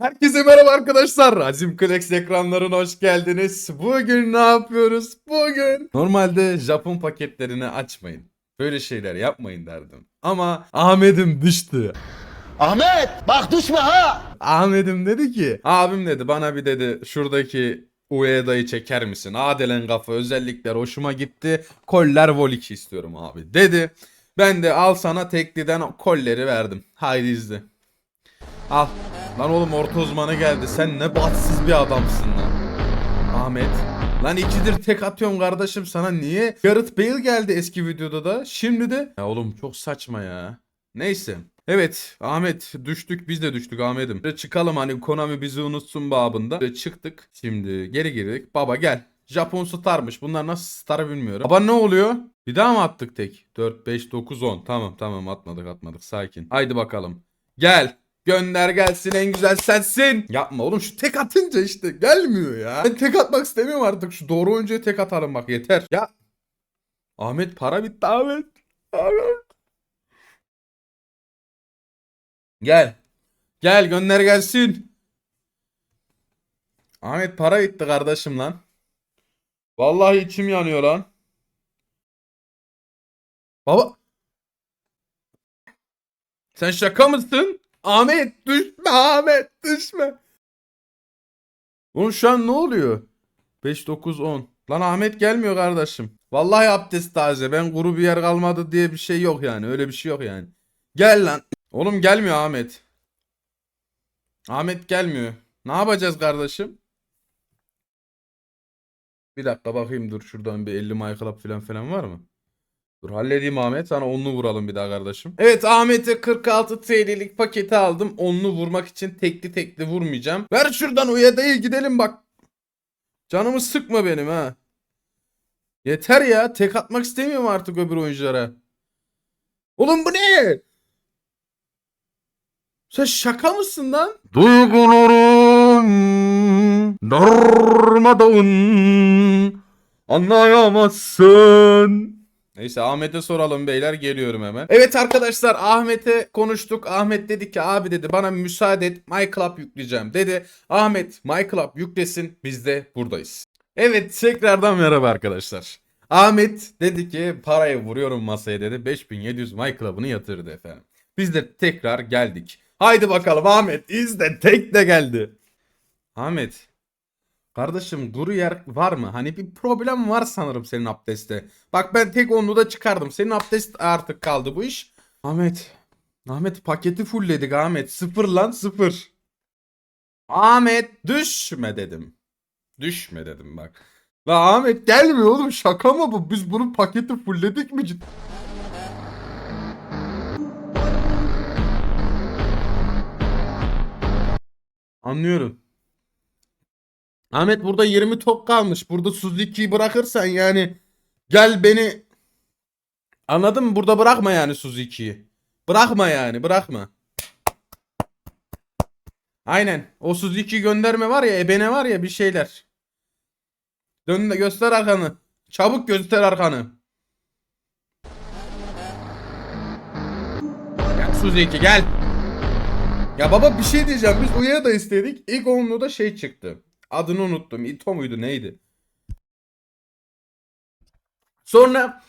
Herkese merhaba arkadaşlar. Azim Klex ekranlarına hoş geldiniz. Bugün ne yapıyoruz? Bugün normalde Japon paketlerini açmayın. Böyle şeyler yapmayın derdim. Ama Ahmet'im düştü. Ahmet bak düşme ha. Ahmet'im dedi ki abim dedi bana bir dedi şuradaki Ueda'yı çeker misin? Adelen kafa özellikler hoşuma gitti. Koller Vol 2 istiyorum abi dedi. Ben de al sana tekliden kolleri verdim. Haydi izle. Al. Lan oğlum orta uzmanı geldi. Sen ne bahtsız bir adamsın lan. Ahmet. Lan ikidir tek atıyorum kardeşim sana niye? Gareth Bale geldi eski videoda da. Şimdi de. Ya oğlum çok saçma ya. Neyse. Evet Ahmet düştük biz de düştük Ahmet'im. Çıkalım hani Konami bizi unutsun babında. Ve çıktık. Şimdi geri girdik. Baba gel. Japon starmış. Bunlar nasıl star bilmiyorum. Baba ne oluyor? Bir daha mı attık tek? 4, 5, 9, 10. Tamam tamam atmadık atmadık. Sakin. Haydi bakalım. Gel. Gönder gelsin en güzel sensin. Yapma oğlum şu tek atınca işte gelmiyor ya. Ben tek atmak istemiyorum artık. Şu doğru oyuncuya tek atalım bak yeter. Ya. Ahmet para bitti Ahmet. Ahmet. Gel. Gel gönder gelsin. Ahmet para bitti kardeşim lan. Vallahi içim yanıyor lan. Baba. Sen şaka mısın? Ahmet düşme Ahmet düşme. Oğlum şu an ne oluyor? 5 9 10. Lan Ahmet gelmiyor kardeşim. Vallahi abdest taze. Ben kuru bir yer kalmadı diye bir şey yok yani. Öyle bir şey yok yani. Gel lan. Oğlum gelmiyor Ahmet. Ahmet gelmiyor. Ne yapacağız kardeşim? Bir dakika bakayım dur şuradan bir 50 MyClub falan falan var mı? Dur halledeyim Ahmet. Sana onlu vuralım bir daha kardeşim. Evet Ahmet'e 46 TL'lik paketi aldım. Onlu vurmak için tekli tekli vurmayacağım. Ver şuradan Uyeda'yı gidelim bak. Canımı sıkma benim ha. Yeter ya. Tek atmak istemiyorum artık öbür oyunculara. Oğlum bu ne? Sen şaka mısın lan? Duygularım darmadağın anlayamazsın. Neyse Ahmet'e soralım beyler geliyorum hemen. Evet arkadaşlar Ahmet'e konuştuk. Ahmet dedi ki abi dedi bana müsaade et MyClub yükleyeceğim dedi. Ahmet MyClub yüklesin biz de buradayız. Evet tekrardan merhaba arkadaşlar. Ahmet dedi ki parayı vuruyorum masaya dedi. 5700 MyClub'ını yatırdı efendim. Biz de tekrar geldik. Haydi bakalım Ahmet izle tek de geldi. Ahmet Kardeşim duru yer var mı? Hani bir problem var sanırım senin abdestte. Bak ben tek onlu da çıkardım. Senin abdest artık kaldı bu iş. Ahmet. Ahmet paketi fullledik Ahmet. Sıfır lan sıfır. Ahmet düşme dedim. Düşme dedim bak. La Ahmet gelmiyor oğlum şaka mı bu? Biz bunun paketi fullledik mi cidden? Anlıyorum. Ahmet burada 20 top kalmış. Burada Suzuki'yi bırakırsan yani gel beni anladın mı? Burada bırakma yani Suzuki'yi. Bırakma yani bırakma. Aynen. O Suzuki gönderme var ya ebene var ya bir şeyler. Dön göster arkanı. Çabuk göster arkanı. Gel Suzuki gel. Ya baba bir şey diyeceğim. Biz Uya'ya da istedik. İlk onluğu da şey çıktı. Adını unuttum. Ito muydu neydi? Sonra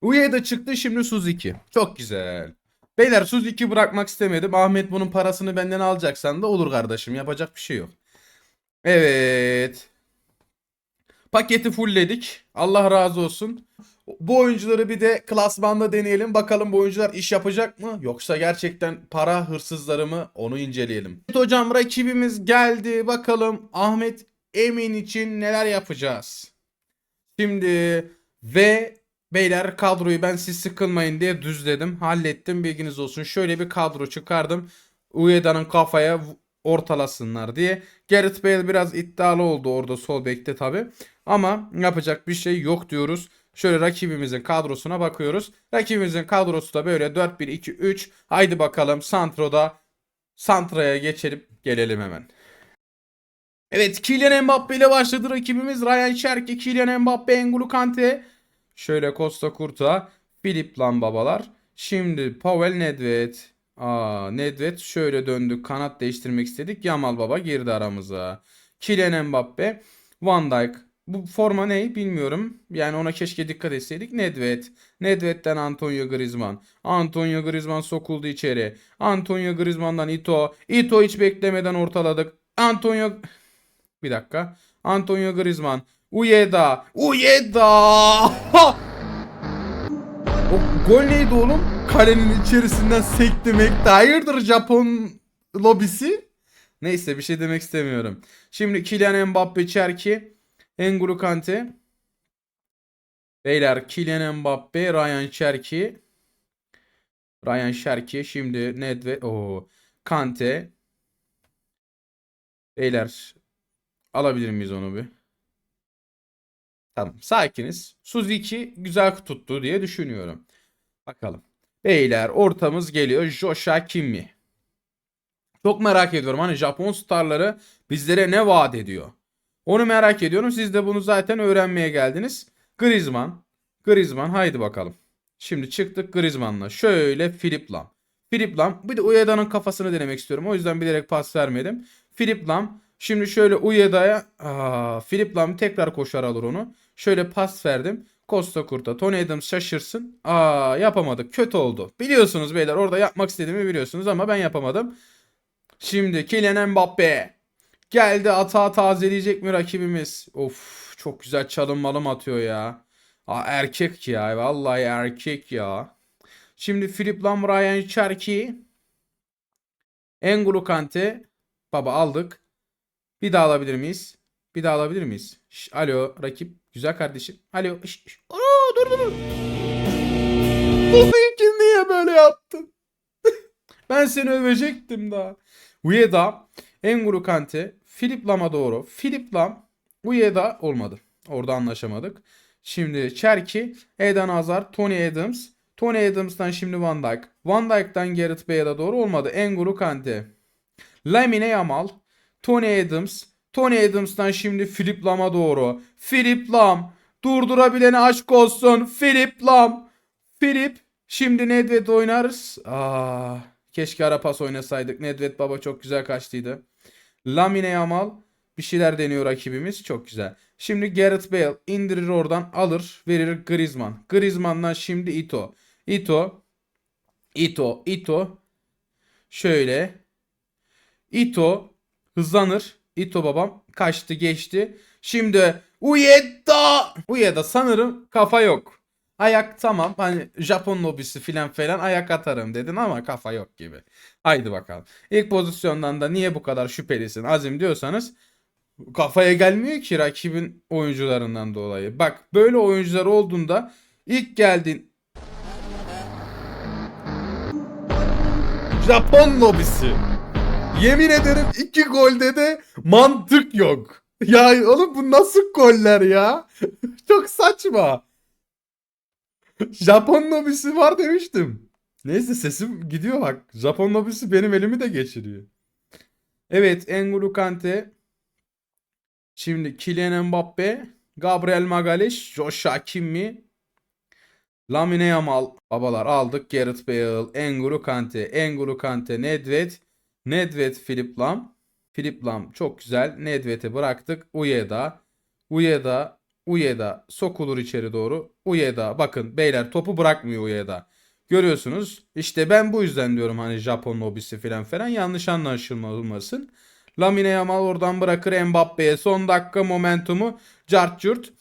Uya'da çıktı şimdi Suzuki. Çok güzel. Beyler Suzuki bırakmak istemedim. Ahmet bunun parasını benden alacaksan da olur kardeşim. Yapacak bir şey yok. Evet. Paketi fullledik. Allah razı olsun. Bu oyuncuları bir de klasmanda deneyelim. Bakalım bu oyuncular iş yapacak mı? Yoksa gerçekten para hırsızları mı? Onu inceleyelim. Evet hocam rakibimiz geldi. Bakalım Ahmet Emin için neler yapacağız? Şimdi ve beyler kadroyu ben siz sıkılmayın diye düzledim. Hallettim bilginiz olsun. Şöyle bir kadro çıkardım. Ueda'nın kafaya ortalasınlar diye. Gareth Bale biraz iddialı oldu orada sol bekte tabi. Ama yapacak bir şey yok diyoruz. Şöyle rakibimizin kadrosuna bakıyoruz. Rakibimizin kadrosu da böyle 4-1-2-3. Haydi bakalım Santro'da Santra'ya geçelim gelelim hemen. Evet Kylian Mbappe ile başladı rakibimiz. Ryan Cherki, Kylian Mbappe, N'Golo Kante. Şöyle Costa Curta, Filip lan babalar. Şimdi Pavel Nedved. Aa, Nedved şöyle döndük. Kanat değiştirmek istedik. Yamal Baba girdi aramıza. Kylian Mbappe, Van Dijk. Bu forma ne bilmiyorum. Yani ona keşke dikkat etseydik. Nedved. Nedved'den Antonio Griezmann. Antonio Griezmann sokuldu içeri. Antonio Griezmann'dan Ito. Ito hiç beklemeden ortaladık. Antonio bir dakika. Antonio Griezmann. Uyeda. Uyeda. O gol neydi oğlum? Kalenin içerisinden sekti mekti. Hayırdır Japon lobisi? Neyse bir şey demek istemiyorum. Şimdi Kylian Mbappe Cherki. N'Golo Kante. Beyler Kylian Mbappe, Ryan Cherki. Ryan Cherki. Şimdi Nedved. o Kante. Beyler alabilir miyiz onu bir? Tamam sakiniz. Suzuki güzel tuttu diye düşünüyorum. Bakalım. Beyler ortamız geliyor. Joshua Kimi. Çok merak ediyorum. Hani Japon starları bizlere ne vaat ediyor? Onu merak ediyorum. Siz de bunu zaten öğrenmeye geldiniz. Griezmann. Griezmann haydi bakalım. Şimdi çıktık Griezmann'la. Şöyle Philip Lam. Philip Lam. Bir de Uyeda'nın kafasını denemek istiyorum. O yüzden bilerek pas vermedim. Philip Lam. Şimdi şöyle Uyeda'ya Aa, Philip Lam tekrar koşar alır onu. Şöyle pas verdim. Costa Curta, Tony Adams şaşırsın. Aa yapamadık. Kötü oldu. Biliyorsunuz beyler orada yapmak istediğimi biliyorsunuz ama ben yapamadım. Şimdi Kylian Mbappe. Geldi atağı tazeleyecek mi rakibimiz? Of çok güzel çalım malım atıyor ya. Aa, erkek ya. Vallahi erkek ya. Şimdi Filip Lam, Ryan Cherki. N'Golo Kante. Baba aldık. Bir daha alabilir miyiz? Bir daha alabilir miyiz? Şş, alo rakip. Güzel kardeşim. Alo. Şş, şş. Aa, dur dur dur. Suzuki niye böyle yaptın? ben seni övecektim daha. Ueda, N'Golo Kante, Filip Lam'a doğru. Filip Lam, Ueda olmadı. Orada anlaşamadık. Şimdi Cherki, Eden Hazard, Tony Adams. Tony Adams'tan şimdi Van Dijk. Van Dijk'tan Gareth Bale'a doğru olmadı. N'Golo Kante. Lamine Yamal, Tony Adams. Tony Adams'tan şimdi Philip Lam'a doğru. Philip Lam. Durdurabilene aşk olsun. Philip Lam. Philip. Şimdi Nedved oynarız. Aa, keşke ara pas oynasaydık. Nedved baba çok güzel kaçtıydı. Lamine Yamal. Bir şeyler deniyor rakibimiz. Çok güzel. Şimdi Gareth Bale indirir oradan alır. Verir Griezmann. Griezmann'dan şimdi Ito. Ito. Ito. Ito. Şöyle. Ito hızlanır. Ito babam kaçtı geçti. Şimdi Uyeda. Uyeda sanırım kafa yok. Ayak tamam hani Japon lobisi filan falan ayak atarım dedin ama kafa yok gibi. Haydi bakalım. İlk pozisyondan da niye bu kadar şüphelisin Azim diyorsanız kafaya gelmiyor ki rakibin oyuncularından dolayı. Bak böyle oyuncular olduğunda ilk geldin Japon lobisi. Yemin ederim iki golde de mantık yok. Ya oğlum bu nasıl goller ya? Çok saçma. Japon lobisi var demiştim. Neyse sesim gidiyor bak. Japon lobisi benim elimi de geçiriyor. Evet N'Golo Kante. Şimdi Kylian Mbappe. Gabriel Magalhaes. Joshua Kimi. Lamine Yamal. Babalar aldık. Gareth Bale. N'Golo Kante. N'Golo Kante. Nedved. Nedved Philip Lam. Philip Lam çok güzel. Nedved'e bıraktık. Uyeda. Uyeda. Uyeda. Sokulur içeri doğru. Uyeda. Bakın beyler topu bırakmıyor Uyeda. Görüyorsunuz. İşte ben bu yüzden diyorum hani Japon lobisi falan falan yanlış anlaşılmasın. Lamine Yamal oradan bırakır Mbappe'ye. Son dakika momentumu cart curt.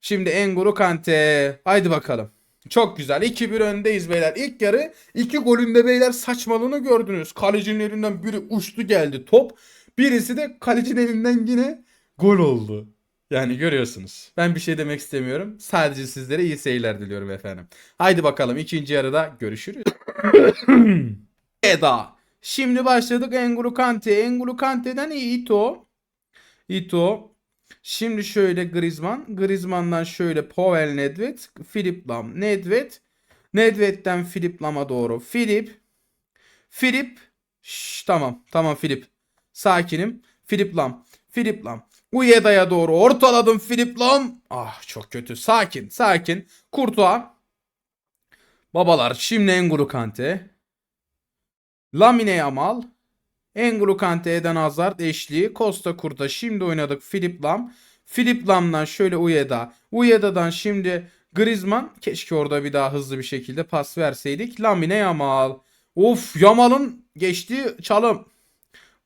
Şimdi N'Golo Kante. Haydi bakalım. Çok güzel. 2-1 öndeyiz beyler. İlk yarı iki golünde beyler saçmalığını gördünüz. Kalecinin elinden biri uçtu geldi top. Birisi de kalecinin elinden yine gol oldu. Yani görüyorsunuz. Ben bir şey demek istemiyorum. Sadece sizlere iyi seyirler diliyorum efendim. Haydi bakalım ikinci yarıda görüşürüz. Eda. Şimdi başladık N'Golo Kante. N'Golo Kante'den Ito. Ito. Şimdi şöyle Griezmann. Griezmann'dan şöyle Pavel Nedved. Philip Lam. Nedved. Nedved'den Philip Lam'a doğru. Philip. Philip. Şş, tamam. Tamam Philip. Sakinim. Philip Lam. Philip Lam. Uyeda'ya doğru ortaladım Philip Lam. Ah çok kötü. Sakin. Sakin. Kurtuğa. Babalar şimdi N'Golo Kante. Lamine Yamal. N'Golo Kante, Eden Hazard eşliği. Costa Kurta şimdi oynadık Filip Lam. Filip Lam'dan şöyle Uyeda. Uyeda'dan şimdi Griezmann. Keşke orada bir daha hızlı bir şekilde pas verseydik. Lamine Yamal. Of Yamal'ın geçtiği çalım.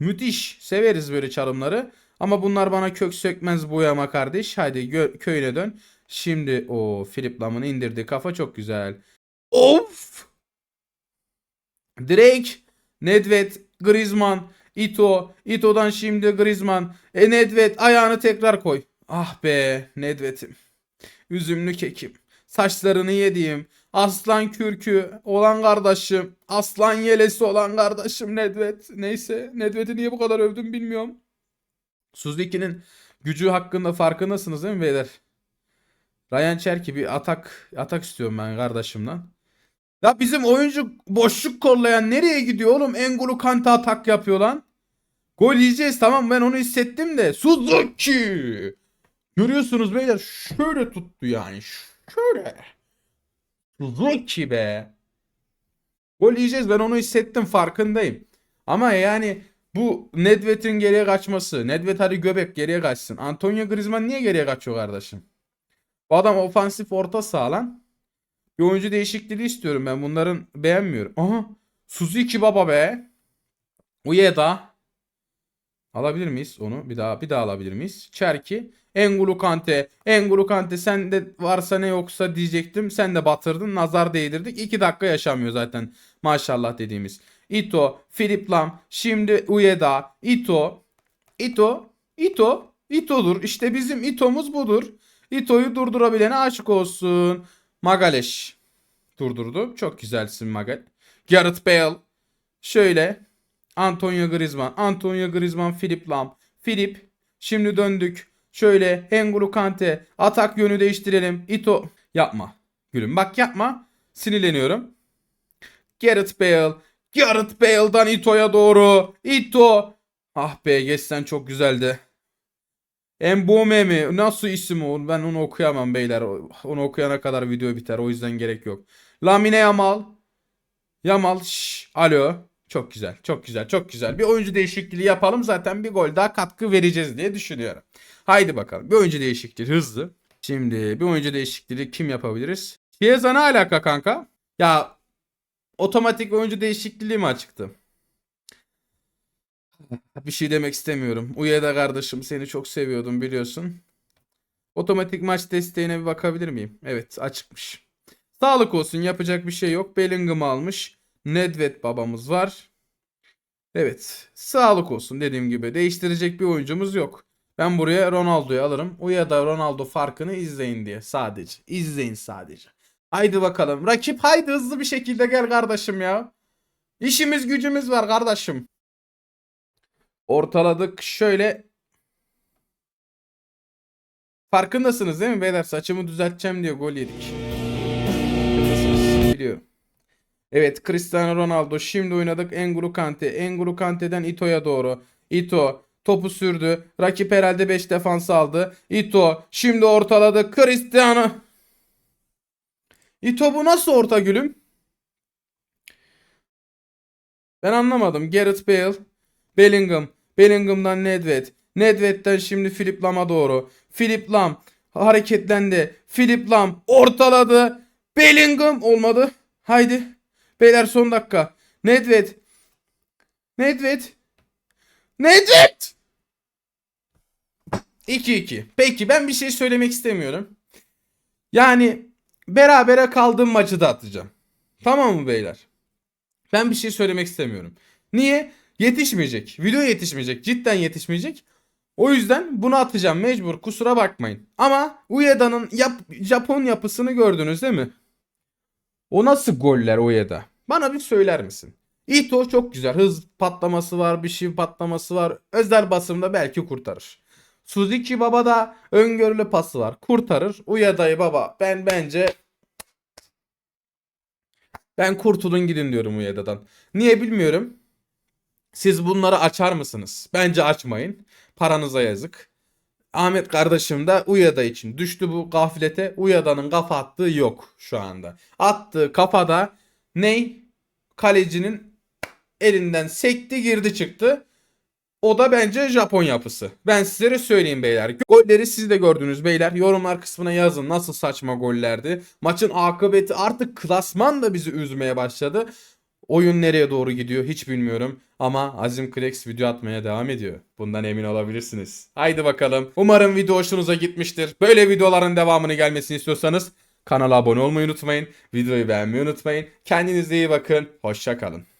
Müthiş. Severiz böyle çalımları. Ama bunlar bana kök sökmez boyama kardeş. Haydi köyüne dön. Şimdi o Filip Lam'ın indirdiği kafa çok güzel. Of! Drake, Nedved, Griezmann, Ito, Ito'dan şimdi Griezmann. E Nedved ayağını tekrar koy. Ah be Nedved'im. Üzümlü kekim. Saçlarını yediğim. Aslan kürkü olan kardeşim. Aslan yelesi olan kardeşim Nedved. Neyse Nedved'i niye bu kadar övdüm bilmiyorum. Suzuki'nin gücü hakkında farkındasınız değil mi beyler? Ryan Cherki bir atak atak istiyorum ben kardeşimden. Ya bizim oyuncu boşluk kollayan nereye gidiyor oğlum? Engolo Kante atak yapıyor lan. Gol yiyeceğiz tamam ben onu hissettim de. Suzuki. Görüyorsunuz beyler şöyle tuttu yani. Şöyle. Suzuki be. Gol yiyeceğiz ben onu hissettim farkındayım. Ama yani bu Nedved'in geriye kaçması. Nedved hadi göbek geriye kaçsın. Antonio Griezmann niye geriye kaçıyor kardeşim? Bu adam ofansif orta saha lan. Bir oyuncu değişikliği istiyorum ben. Bunların beğenmiyorum. Aha. Suzuki baba be. Uyeda. Alabilir miyiz onu? Bir daha bir daha alabilir miyiz? Çerki. Engulu Kante. Engulu Kante sen de varsa ne yoksa diyecektim. Sen de batırdın. Nazar değdirdik. 2 dakika yaşamıyor zaten. Maşallah dediğimiz. Ito. Filip Lam. Şimdi Uyeda. Ito. Ito. Ito. Ito'dur. İşte bizim Ito'muz budur. Ito'yu durdurabilene aşık olsun. Magaleş durdurdu. Çok güzelsin Magal. Gareth Bale. Şöyle. Antonio Griezmann. Antonio Griezmann, Filip Lam. Filip. Şimdi döndük. Şöyle. N'Golo Kante. Atak yönü değiştirelim. Ito. Yapma. Gülüm bak yapma. Sinirleniyorum. Gareth Bale. Gareth Bale'dan Ito'ya doğru. Ito. Ah be geçsen çok güzeldi. Embome mi? Nasıl isim o? Ben onu okuyamam beyler. Onu okuyana kadar video biter. O yüzden gerek yok. Lamine Yamal. Yamal. Şş, alo. Çok güzel. Çok güzel. Çok güzel. Bir oyuncu değişikliği yapalım. Zaten bir gol daha katkı vereceğiz diye düşünüyorum. Haydi bakalım. Bir oyuncu değişikliği hızlı. Şimdi bir oyuncu değişikliği kim yapabiliriz? Chiesa ne alaka kanka? Ya otomatik oyuncu değişikliği mi açıktı? Bir şey demek istemiyorum. Uyeda kardeşim seni çok seviyordum biliyorsun. Otomatik maç desteğine bir bakabilir miyim? Evet açıkmış. Sağlık olsun yapacak bir şey yok. Bellingham almış. Nedved babamız var. Evet sağlık olsun dediğim gibi. Değiştirecek bir oyuncumuz yok. Ben buraya Ronaldo'yu alırım. Uyeda Ronaldo farkını izleyin diye sadece. İzleyin sadece. Haydi bakalım. Rakip haydi hızlı bir şekilde gel kardeşim ya. İşimiz gücümüz var kardeşim. Ortaladık şöyle. Farkındasınız değil mi beyler? Saçımı düzelteceğim diye gol yedik. Biliyorum. Evet Cristiano Ronaldo şimdi oynadık. N'Golo Kante. N'Golo Kante'den Ito'ya doğru. Ito topu sürdü. Rakip herhalde 5 defans aldı. Ito şimdi ortaladı. Cristiano. Ito bu nasıl orta gülüm? Ben anlamadım. Gareth Bale. Bellingham. Bellingham'dan Nedved. Nedved'den şimdi Philip Lam'a doğru. Philip Lam hareketlendi. Philip Lam ortaladı. Bellingham olmadı. Haydi. Beyler son dakika. Nedved. Nedved. Nedved. 2-2. Peki ben bir şey söylemek istemiyorum. Yani berabere kaldığım maçı da atacağım. Tamam mı beyler? Ben bir şey söylemek istemiyorum. Niye? Yetişmeyecek. Video yetişmeyecek. Cidden yetişmeyecek. O yüzden bunu atacağım mecbur. Kusura bakmayın. Ama Ueda'nın yap Japon yapısını gördünüz değil mi? O nasıl goller Ueda? Bana bir söyler misin? Ito çok güzel. Hız patlaması var. Bir şey patlaması var. Özel basımda belki kurtarır. Suzuki Baba da öngörülü pası var. Kurtarır. Ueda'yı baba ben bence ben kurtulun gidin diyorum Ueda'dan. Niye bilmiyorum. Siz bunları açar mısınız? Bence açmayın. Paranıza yazık. Ahmet kardeşim de Uyada için düştü bu gaflete. Uyada'nın kafa attığı yok şu anda. Attığı kafada ney? Kalecinin elinden sekti girdi çıktı. O da bence Japon yapısı. Ben sizlere söyleyeyim beyler. Golleri siz de gördünüz beyler. Yorumlar kısmına yazın nasıl saçma gollerdi. Maçın akıbeti artık klasman da bizi üzmeye başladı. Oyun nereye doğru gidiyor hiç bilmiyorum. Ama Azim Krex video atmaya devam ediyor. Bundan emin olabilirsiniz. Haydi bakalım. Umarım video hoşunuza gitmiştir. Böyle videoların devamını gelmesini istiyorsanız kanala abone olmayı unutmayın. Videoyu beğenmeyi unutmayın. Kendinize iyi bakın. Hoşça kalın.